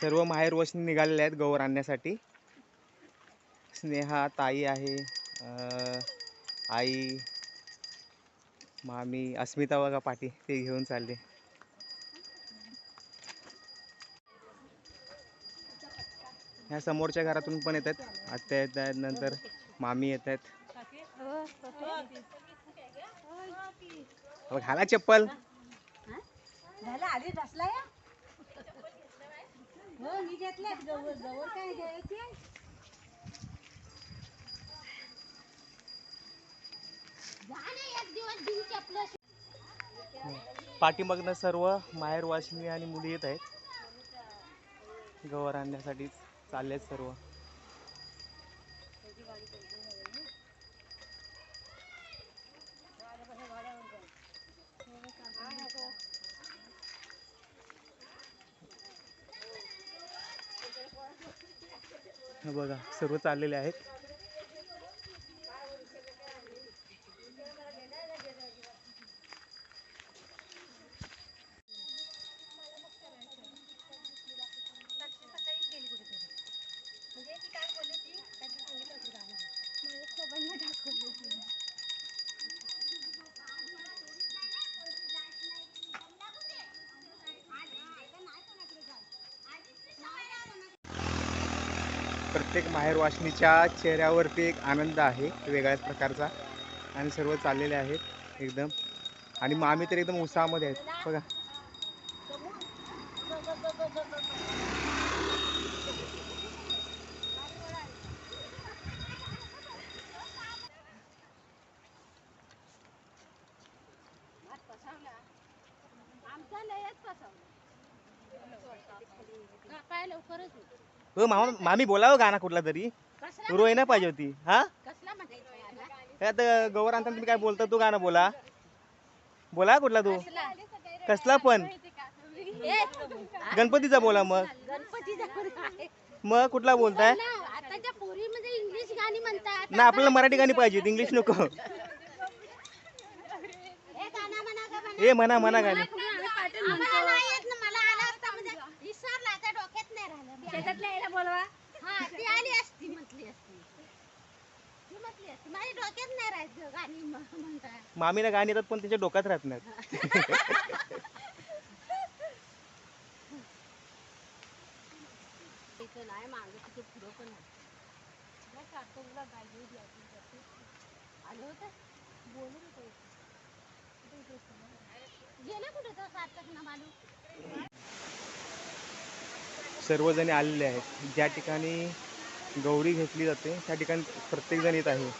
सर्व माहेर वशनी निघालेले आहेत गौर आणण्यासाठी. स्नेहा ताई आहे आई मामी अस्मिता बघा पाठी ते घेऊन चालले. ह्या समोरच्या घरातून पण येत आहेत. आत्या येत आहेत नंतर मामी येत आहेत. घाला चप्पल. झालं आधी बसला या? हो मी घेतल्या. जवळ जवळ काय घ्यायची? पाठीमागनं सर्व माहेर वाशिनी आणि मुली येत आहेत. गवर आणण्यासाठी चालले आहेत सर्व. बघा सर्व चाललेले आहेत. प्रत्येक माहेरवाशिनीच्या चेहऱ्यावरती एक आनंद आहे वेगळ्याच प्रकारचा. आणि सर्व चाललेले आहेत एकदम. आणि मामी तर एकदम उत्साहामध्ये आहेत. बघा. काय लवकरच हो मामा मामी बोलावं गाणं कुठला तरी. सुरू आहे ना पाहिजे होती. हा? काय आता गौर आणताना तुम्ही काय बोलता तू गाणं बोला. बोला कुठला तू? कसला? पण. गणपतीचा बोला मग. मग कुठला बोलताय? ना, म्हणतात. ना आपल्याला मराठी गाणी पाहिजे इंग्लिश नको. हे? ए म्हणा म्हणा गाणी आम्हाला नाही येत ना, मला आलं असतं म्हणजे विसरलं, आता डोक्यात नाही राहिलं. शेतातल्या यायला बोलवा. हा ती आली असती म्हटली असती. ती म्हटली असती. माझ्या डोक्यात नाही राहायचं गाणी म्हणता. मामीला गाणी येतात पण त्याच्या डोक्यात राहत नाही मागं तिचं पुढं पण आहे नाही कार्टूनला गाय घेऊ द्या ती जाते. आलं होतं? बोलत होतं. कुठे इथे समोर. गेलं कुठे तो सार्थक ना मालू सर्वजणी आलेले आहेत. ज्या ठिकाणी गौरी घेतली जाते त्या ठिकाणी प्रत्येकजण येत आहे.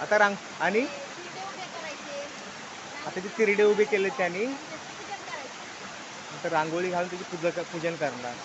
आता रांग आणि? आता तिरडे उभे केले त्यांनी. नंतर रांगोळी घालून त्याची पूजा पूजन करणार.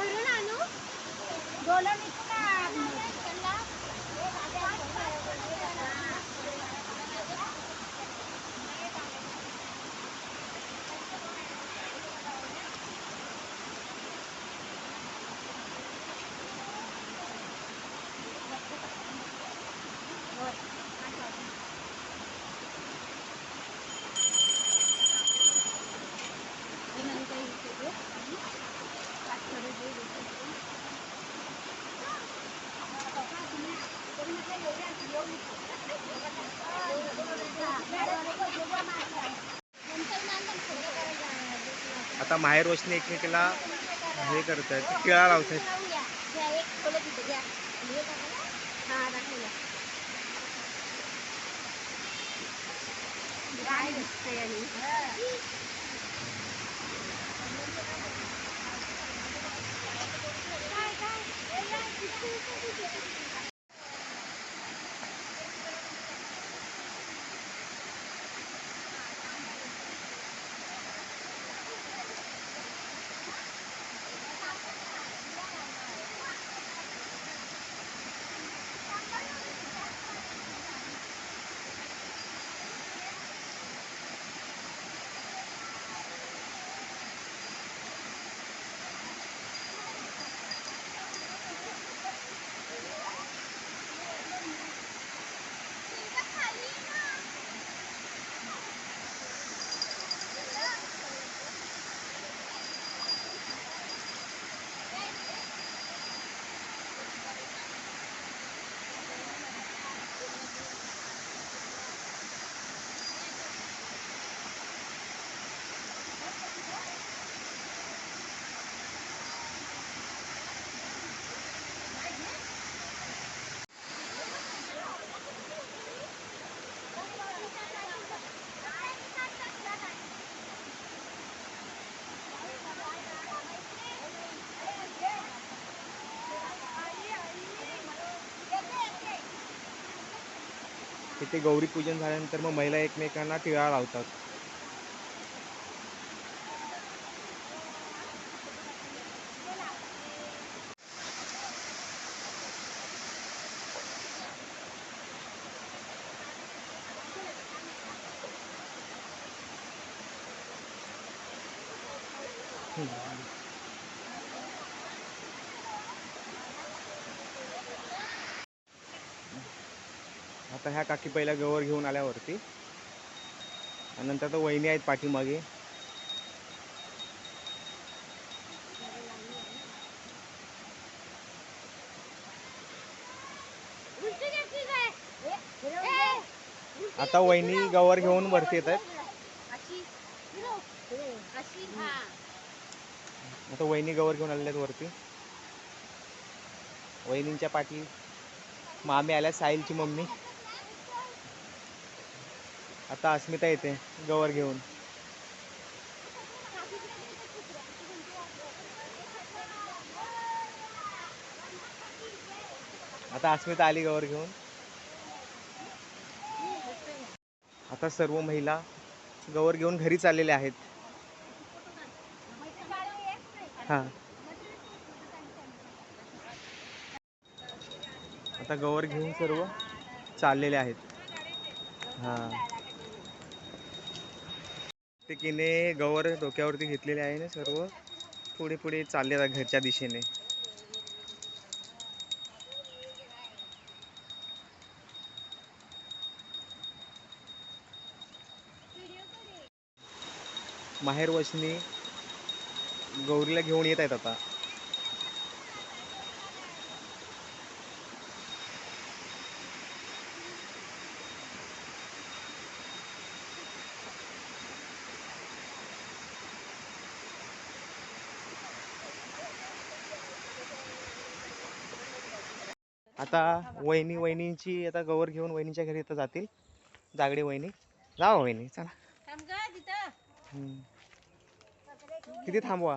corona, ¿no? Dólar y आता माहेर रोशनी एकमेकीला हे करत आहेत टिळा लावत आहेत तिथे गौरी पूजन झाल्यानंतर मग महिला एकमेकांना टिळा लावतात. आता ह्या काकी पहिल्या गवर घेऊन आल्यावरती. आणि नंतर तर वहिनी आहेत पाठीमागे. आता वहिनी गवर घेऊन वरती येत आहेत. आता वहिनी गवर घेऊन आलेल्या आहेत वरती. वहिनींच्या पाठी मामी आल्या साहिलची मम्मी. आता अस्मिता येते गवर घेऊन. आता अस्मिता आली गवर घेऊन. आता सर्व महिला गवर घेऊन घरी चाललेल्या आहेत. हा. आता गवर घेऊन सर्व चाललेले आहेत. हा. प्रत्येकीने गवर डोक्यावरती घेतलेले आहे ना सर्व. पुढे पुढे चालले घरच्या दिशेने. माहेर वचनी गौरीला घेऊन येत आहेत आता. आता वहिनी वहिनींची आता गवर घेऊन वहिनीच्या घरी आता जातील. जागडे वहिनी. जावा वहिनी चला. किती थांबवा?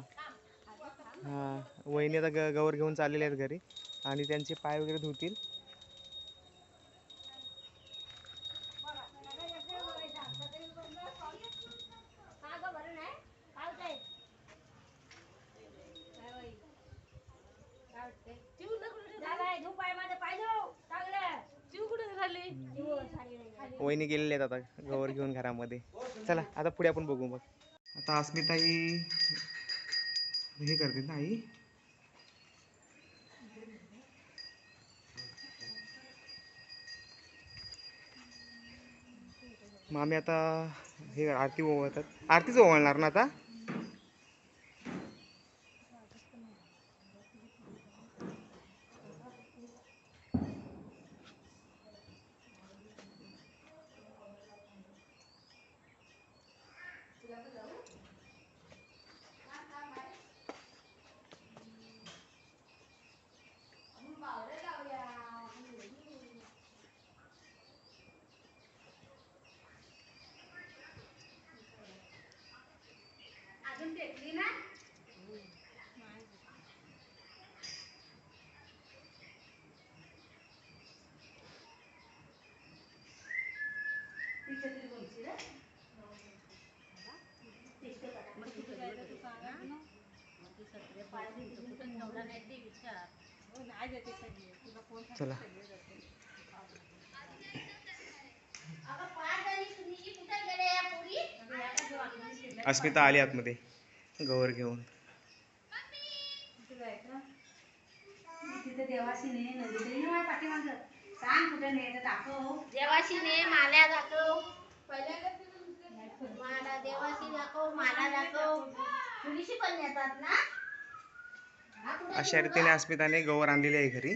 हा वहिनी आता ग गवर घेऊन चाललेले आहेत घरी. आणि त्यांचे पाय वगैरे धुतील. वहिनी गेलेले आहेत आता गवर घेऊन घरामध्ये. चला आता पुढे आपण बघू मग. आता अस्मिताई हे करते ना आई. मामी आता हे आरती ओवळतात. आरतीच ओवळणार ना आता? फेकली ना? चला. अगं पाच आणि सुनीची कुठे गेले या पोरी? अस्मिता आली आतमध्ये. गवर घेऊन. दाखव. देवाशीने माल्या दाखव. माला देवाशी दाखव माला दाखव. मुलीशी पण येतात ना? अशा रीतीने अस्मिताने गवर आणलेली आहे घरी.